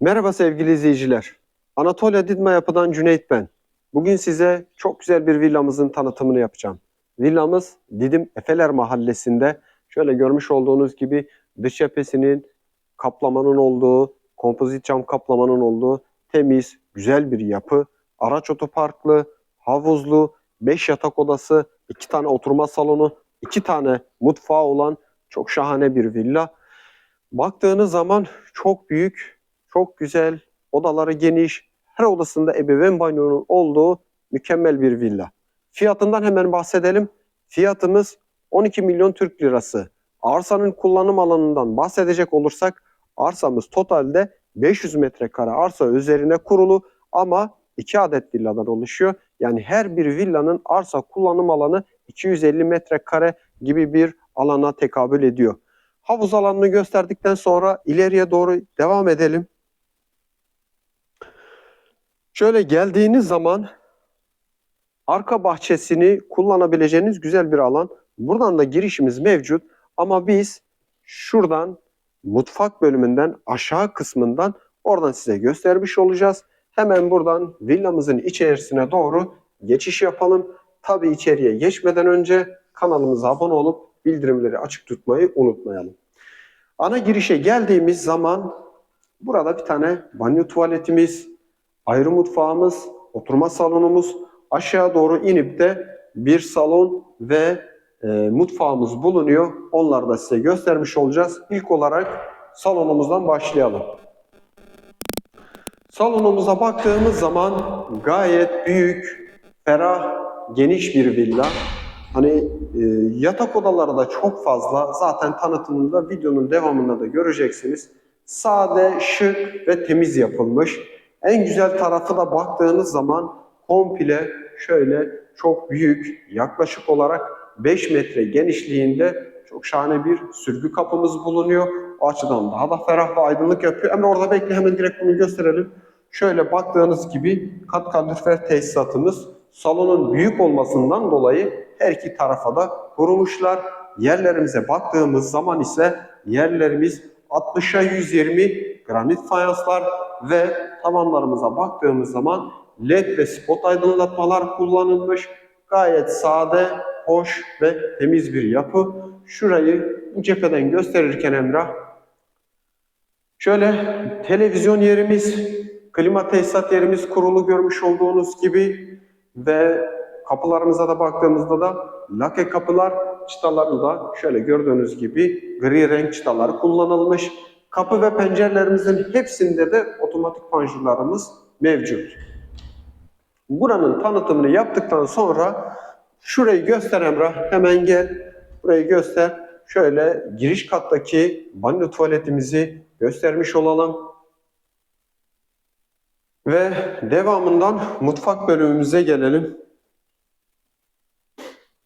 Merhaba sevgili izleyiciler. Anatolia Didma Yapı'dan Cüneyt ben. Bugün size çok güzel bir villamızın tanıtımını yapacağım. Villamız Didim Efeler Mahallesi'nde. Şöyle görmüş olduğunuz gibi dış cephesinin kaplamanın olduğu, kompozit cam kaplamanın olduğu temiz, güzel bir yapı. Araç otoparklı, havuzlu, 5 yatak odası, 2 tane oturma salonu, 2 tane mutfağı olan çok şahane bir villa. Baktığınız zaman çok büyük, çok güzel, odaları geniş, her odasında ebeveyn banyonun olduğu mükemmel bir villa. Fiyatından hemen bahsedelim. Fiyatımız 12 milyon Türk lirası. Arsanın kullanım alanından bahsedecek olursak arsamız totalde 500 metrekare arsa üzerine kurulu ama 2 adet villadan oluşuyor. Yani her bir villanın arsa kullanım alanı 250 metrekare gibi bir alana tekabül ediyor. Havuz alanını gösterdikten sonra ileriye doğru devam edelim. Şöyle geldiğiniz zaman arka bahçesini kullanabileceğiniz güzel bir alan. Buradan da girişimiz mevcut ama biz şuradan mutfak bölümünden aşağı kısmından oradan size göstermiş olacağız. Hemen buradan villamızın içerisine doğru geçiş yapalım. Tabi içeriye geçmeden önce kanalımıza abone olup bildirimleri açık tutmayı unutmayalım. Ana girişe geldiğimiz zaman burada bir tane banyo tuvaletimiz, ayrı mutfağımız, oturma salonumuz, aşağı doğru inip de bir salon ve e, mutfağımız bulunuyor. Onları da size göstermiş olacağız. İlk olarak salonumuzdan başlayalım. Salonumuza baktığımız zaman gayet büyük, ferah, geniş bir villa. Hani e, yatak odaları da çok fazla. Zaten tanıtımında videonun devamında da göreceksiniz. Sade, şık ve temiz yapılmış. En güzel tarafı da baktığınız zaman komple şöyle çok büyük, yaklaşık olarak 5 metre genişliğinde çok şahane bir sürgü kapımız bulunuyor. O açıdan daha da ferah ve aydınlık yapıyor. Hemen orada bekle hemen direkt bunu gösterelim. Şöyle baktığınız gibi kat kalorifer tesisatımız salonun büyük olmasından dolayı her iki tarafa da kurumuşlar. Yerlerimize baktığımız zaman ise yerlerimiz 60'a 120 granit fayanslar ve tavanlarımıza baktığımız zaman led ve spot aydınlatmalar kullanılmış. Gayet sade, hoş ve temiz bir yapı. Şurayı cepheden gösterirken Emrah şöyle televizyon yerimiz, klima tesisat yerimiz kurulu görmüş olduğunuz gibi ve kapılarımıza da baktığımızda da lake kapılar çıtaları da şöyle gördüğünüz gibi gri renk çıtaları kullanılmış. Kapı ve pencerelerimizin hepsinde de otomatik panjurlarımız mevcut. Buranın tanıtımını yaptıktan sonra şurayı göster Emrah. Hemen gel. Burayı göster. Şöyle giriş kattaki banyo tuvaletimizi göstermiş olalım. Ve devamından mutfak bölümümüze gelelim.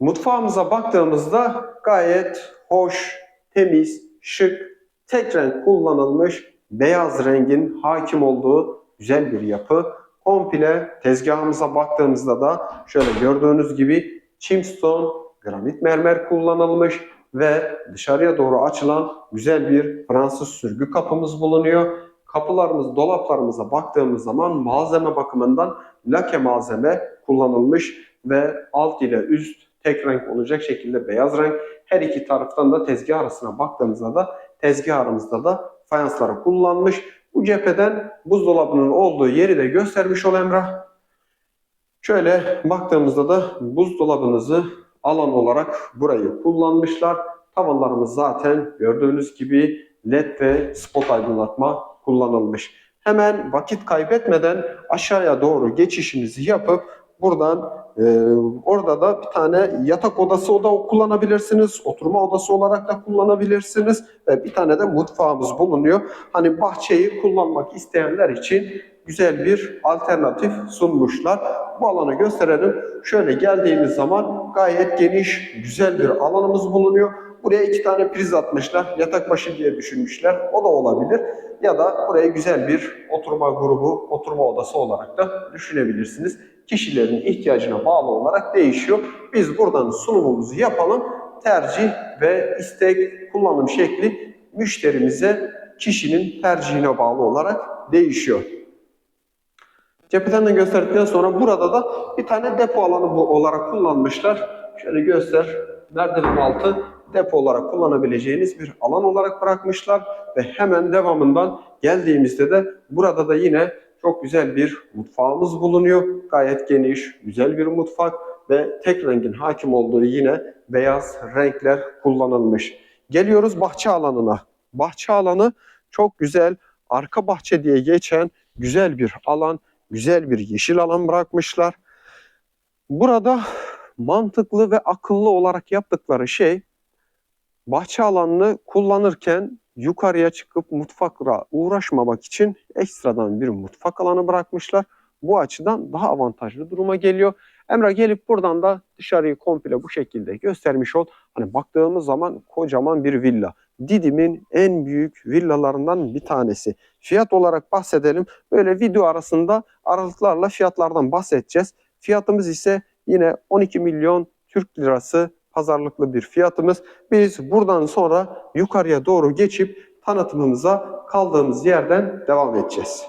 Mutfağımıza baktığımızda gayet hoş, temiz, şık, tek renk kullanılmış beyaz rengin hakim olduğu güzel bir yapı. Komple tezgahımıza baktığımızda da şöyle gördüğünüz gibi chimstone, granit mermer kullanılmış ve dışarıya doğru açılan güzel bir Fransız sürgü kapımız bulunuyor. Kapılarımız, dolaplarımıza baktığımız zaman malzeme bakımından lake malzeme kullanılmış ve alt ile üst tek renk olacak şekilde beyaz renk. Her iki taraftan da tezgah arasına baktığımızda da tezgah aramızda da fayansları kullanmış. Bu cepheden buzdolabının olduğu yeri de göstermiş ol Emrah. Şöyle baktığımızda da buzdolabınızı alan olarak burayı kullanmışlar. Tavanlarımız zaten gördüğünüz gibi led ve spot aydınlatma kullanılmış. Hemen vakit kaybetmeden aşağıya doğru geçişimizi yapıp buradan e, orada da bir tane yatak odası oda kullanabilirsiniz. Oturma odası olarak da kullanabilirsiniz. Ve bir tane de mutfağımız bulunuyor. Hani bahçeyi kullanmak isteyenler için güzel bir alternatif sunmuşlar. Bu alanı gösterelim. Şöyle geldiğimiz zaman gayet geniş, güzel bir alanımız bulunuyor. Buraya iki tane priz atmışlar. Yatak başı diye düşünmüşler. O da olabilir. Ya da buraya güzel bir oturma grubu, oturma odası olarak da düşünebilirsiniz. Kişilerin ihtiyacına bağlı olarak değişiyor. Biz buradan sunumumuzu yapalım. Tercih ve istek, kullanım şekli müşterimize kişinin tercihine bağlı olarak değişiyor. Cepheden de gösterdikten sonra burada da bir tane depo alanı olarak kullanmışlar. Şöyle göster. Merdiven altı depo olarak kullanabileceğiniz bir alan olarak bırakmışlar ve hemen devamından geldiğimizde de burada da yine çok güzel bir mutfağımız bulunuyor. Gayet geniş, güzel bir mutfak ve tek rengin hakim olduğu yine beyaz renkler kullanılmış. Geliyoruz bahçe alanına. Bahçe alanı çok güzel, arka bahçe diye geçen güzel bir alan, güzel bir yeşil alan bırakmışlar. Burada mantıklı ve akıllı olarak yaptıkları şey bahçe alanını kullanırken yukarıya çıkıp mutfakla uğraşmamak için ekstradan bir mutfak alanı bırakmışlar. Bu açıdan daha avantajlı duruma geliyor. Emrah gelip buradan da dışarıyı komple bu şekilde göstermiş ol. Hani baktığımız zaman kocaman bir villa. Didim'in en büyük villalarından bir tanesi. Fiyat olarak bahsedelim. Böyle video arasında aralıklarla fiyatlardan bahsedeceğiz. Fiyatımız ise yine 12 milyon Türk lirası pazarlıklı bir fiyatımız. Biz buradan sonra yukarıya doğru geçip tanıtımımıza kaldığımız yerden devam edeceğiz.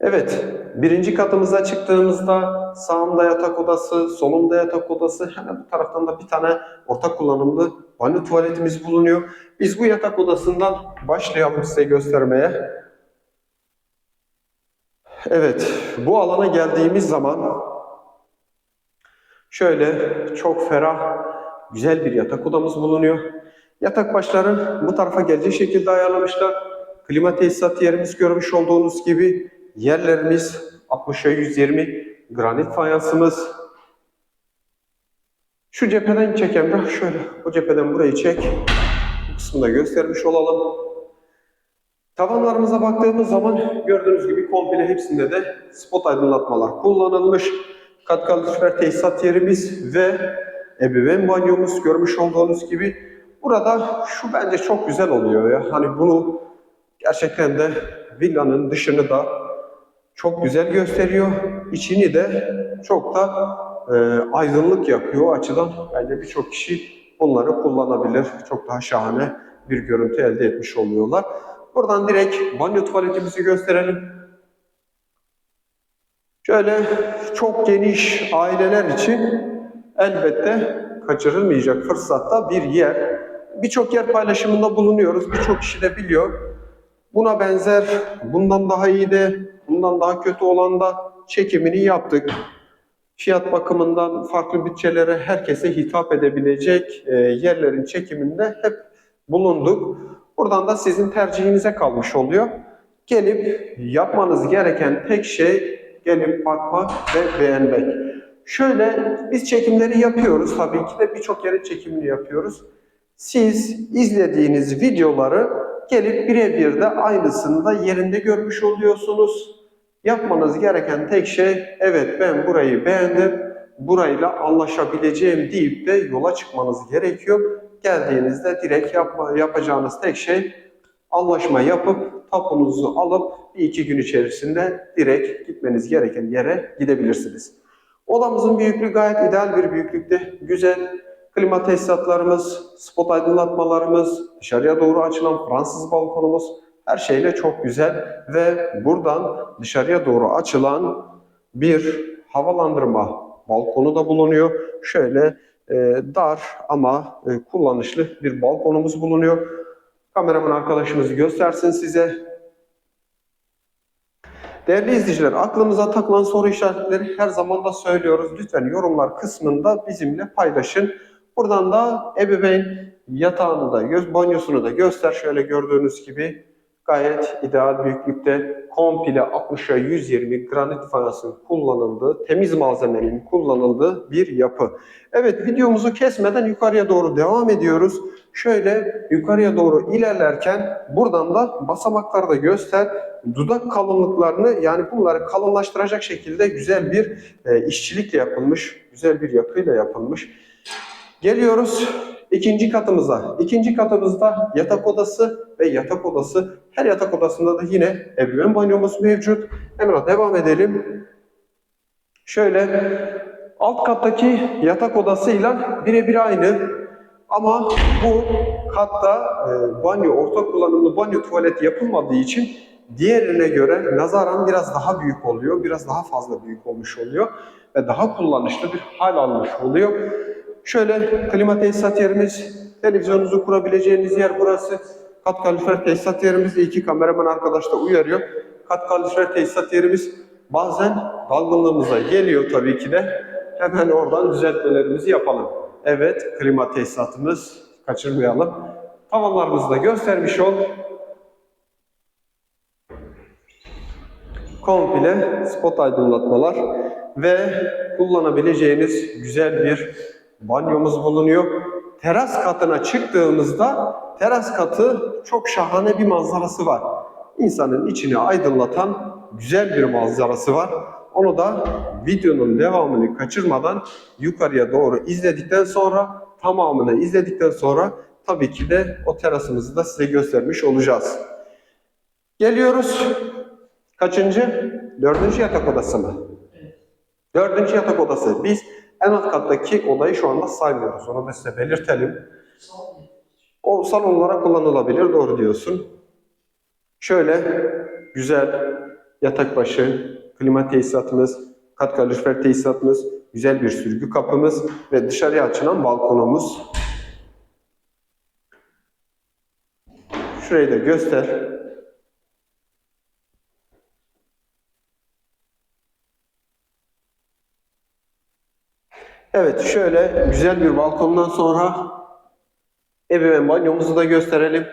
Evet, birinci katımıza çıktığımızda sağımda yatak odası, solumda yatak odası, hemen bu taraftan da bir tane ortak kullanımlı banyo tuvaletimiz bulunuyor. Biz bu yatak odasından başlayalım size göstermeye. Evet, bu alana geldiğimiz zaman şöyle çok ferah, güzel bir yatak odamız bulunuyor. Yatak başları bu tarafa gelecek şekilde ayarlamışlar. Klima tesisat yerimiz görmüş olduğunuz gibi yerlerimiz 60'a 120 granit fayansımız. Şu cepheden çek Emrah şöyle. Bu cepheden burayı çek. Bu kısmını da göstermiş olalım. Tavanlarımıza baktığımız zaman gördüğünüz gibi komple hepsinde de spot aydınlatmalar kullanılmış. Kat kalorifer tesisat yerimiz ve ebeveyn banyomuz görmüş olduğunuz gibi. Burada şu bence çok güzel oluyor ya. Hani bunu gerçekten de villanın dışını da çok güzel gösteriyor. İçini de çok da e, aydınlık yapıyor. O açıdan bence birçok kişi bunları kullanabilir. Çok daha şahane bir görüntü elde etmiş oluyorlar. Buradan direkt banyo tuvaletimizi gösterelim. Şöyle çok geniş aileler için elbette kaçırılmayacak fırsatta bir yer. Birçok yer paylaşımında bulunuyoruz. Birçok kişi de biliyor. Buna benzer, bundan daha iyi de, bundan daha kötü olan da çekimini yaptık. Fiyat bakımından farklı bütçelere herkese hitap edebilecek e, yerlerin çekiminde hep bulunduk. Buradan da sizin tercihinize kalmış oluyor. Gelip yapmanız gereken tek şey gelip bakmak ve beğenmek. Şöyle biz çekimleri yapıyoruz. Tabii ki de birçok yere çekimini yapıyoruz. Siz izlediğiniz videoları gelip birebir de aynısını da yerinde görmüş oluyorsunuz. Yapmanız gereken tek şey evet ben burayı beğendim, burayla anlaşabileceğim deyip de yola çıkmanız gerekiyor. Geldiğinizde direkt yapma, yapacağınız tek şey anlaşma yapıp tapunuzu alıp bir iki gün içerisinde direkt gitmeniz gereken yere gidebilirsiniz. Odamızın büyüklüğü gayet ideal bir büyüklükte. Güzel klima tesisatlarımız, spot aydınlatmalarımız, dışarıya doğru açılan Fransız balkonumuz her şeyle çok güzel ve buradan dışarıya doğru açılan bir havalandırma balkonu da bulunuyor. Şöyle dar ama e, kullanışlı bir balkonumuz bulunuyor. Kameraman arkadaşımız göstersin size. Değerli izleyiciler, aklımıza takılan soru işaretleri her zaman da söylüyoruz. Lütfen yorumlar kısmında bizimle paylaşın. Buradan da ebeveyn yatağını da, göz banyosunu da göster. Şöyle gördüğünüz gibi gayet ideal büyüklükte komple 60'a 120 granit fayansın kullanıldığı, temiz malzemenin kullanıldığı bir yapı. Evet videomuzu kesmeden yukarıya doğru devam ediyoruz. Şöyle yukarıya doğru ilerlerken buradan da basamakları da göster. Dudak kalınlıklarını yani bunları kalınlaştıracak şekilde güzel bir e, işçilikle yapılmış, güzel bir yapıyla yapılmış. Geliyoruz ikinci katımıza. İkinci katımızda yatak odası ve yatak odası. Her yatak odasında da yine ebeveyn banyomuz mevcut. Hemen devam edelim. Şöyle alt kattaki yatak odasıyla birebir aynı. Ama bu katta e, banyo, ortak kullanımlı banyo tuvalet yapılmadığı için diğerine göre nazaran biraz daha büyük oluyor. Biraz daha fazla büyük olmuş oluyor. Ve daha kullanışlı bir hal almış oluyor. Şöyle klima tesisat yerimiz, televizyonunuzu kurabileceğiniz yer burası. Kat kalorifer tesisat yerimiz, iki kameraman arkadaş da uyarıyor. Kat kalorifer tesisat yerimiz bazen dalgınlığımıza geliyor tabii ki de. Hemen oradan düzeltmelerimizi yapalım. Evet, klima tesisatımız, kaçırmayalım. Tavanlarımızı da göstermiş ol. Komple spot aydınlatmalar ve kullanabileceğiniz güzel bir banyomuz bulunuyor. Teras katına çıktığımızda teras katı çok şahane bir manzarası var. İnsanın içini aydınlatan güzel bir manzarası var. Onu da videonun devamını kaçırmadan yukarıya doğru izledikten sonra tamamını izledikten sonra tabii ki de o terasımızı da size göstermiş olacağız. Geliyoruz. Kaçıncı? Dördüncü yatak odası mı? Dördüncü yatak odası. Biz en alt kattaki odayı şu anda saymıyoruz. Onu da size belirtelim. O salon olarak kullanılabilir. Doğru diyorsun. Şöyle güzel yatak başı, klima tesisatımız, kat kalorifer tesisatımız, güzel bir sürgü kapımız ve dışarıya açılan balkonumuz. Şurayı da göster. Evet şöyle güzel bir balkondan sonra ebeveyn banyomuzu da gösterelim.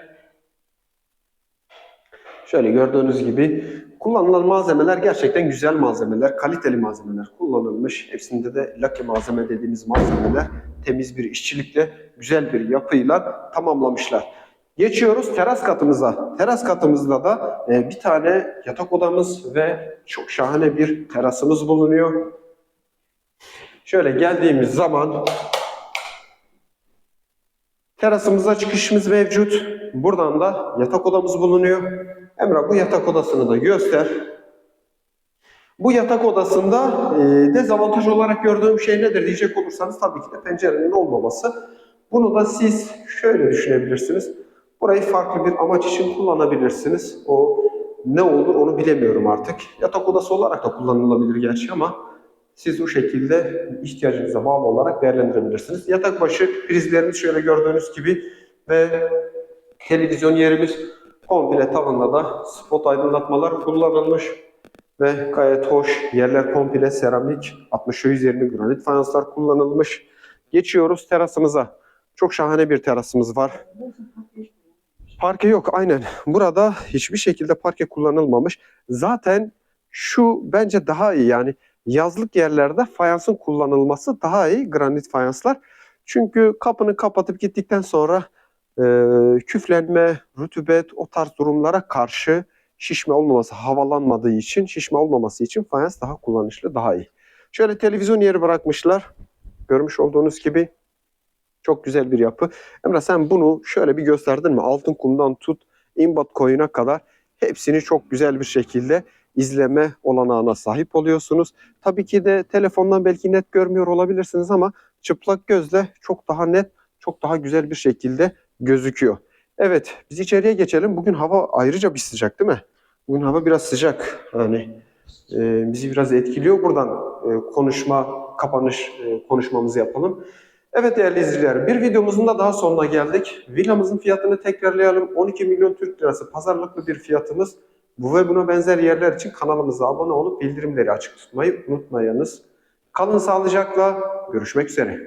Şöyle gördüğünüz gibi kullanılan malzemeler gerçekten güzel malzemeler, kaliteli malzemeler kullanılmış. Hepsinde de lake malzeme dediğimiz malzemeler temiz bir işçilikle, güzel bir yapıyla tamamlamışlar. Geçiyoruz teras katımıza. Teras katımızda da e, bir tane yatak odamız ve çok şahane bir terasımız bulunuyor. Şöyle geldiğimiz zaman terasımıza çıkışımız mevcut. Buradan da yatak odamız bulunuyor. Emrah bu yatak odasını da göster. Bu yatak odasında e, dezavantaj olarak gördüğüm şey nedir diyecek olursanız tabii ki de pencerenin olmaması. Bunu da siz şöyle düşünebilirsiniz. Burayı farklı bir amaç için kullanabilirsiniz. O ne olur onu bilemiyorum artık. Yatak odası olarak da kullanılabilir gerçi ama siz o şekilde ihtiyacınıza bağlı olarak değerlendirebilirsiniz. Yatak başı prizlerimiz şöyle gördüğünüz gibi ve televizyon yerimiz komple tavanda da spot aydınlatmalar kullanılmış ve gayet hoş. Yerler komple seramik, 60 üzerinde granit fayanslar kullanılmış. Geçiyoruz terasımıza. Çok şahane bir terasımız var. Parke yok aynen. Burada hiçbir şekilde parke kullanılmamış. Zaten şu bence daha iyi yani yazlık yerlerde fayansın kullanılması daha iyi granit fayanslar. Çünkü kapını kapatıp gittikten sonra e, küflenme, rutubet o tarz durumlara karşı şişme olmaması, havalanmadığı için, şişme olmaması için fayans daha kullanışlı, daha iyi. Şöyle televizyon yeri bırakmışlar. Görmüş olduğunuz gibi çok güzel bir yapı. Emre sen bunu şöyle bir gösterdin mi? Altın kumdan tut, imbat koyuna kadar hepsini çok güzel bir şekilde izleme olanağına sahip oluyorsunuz. Tabii ki de telefondan belki net görmüyor olabilirsiniz ama çıplak gözle çok daha net, çok daha güzel bir şekilde gözüküyor. Evet, biz içeriye geçelim. Bugün hava ayrıca bir sıcak değil mi? Bugün hava biraz sıcak. Yani e, bizi biraz etkiliyor. Buradan e, konuşma, kapanış e, konuşmamızı yapalım. Evet değerli izleyiciler, bir videomuzun da daha sonuna geldik. Villamızın fiyatını tekrarlayalım. 12 milyon Türk lirası pazarlıklı bir fiyatımız. Bu ve buna benzer yerler için kanalımıza abone olup bildirimleri açık tutmayı unutmayınız. Kalın sağlıcakla, görüşmek üzere.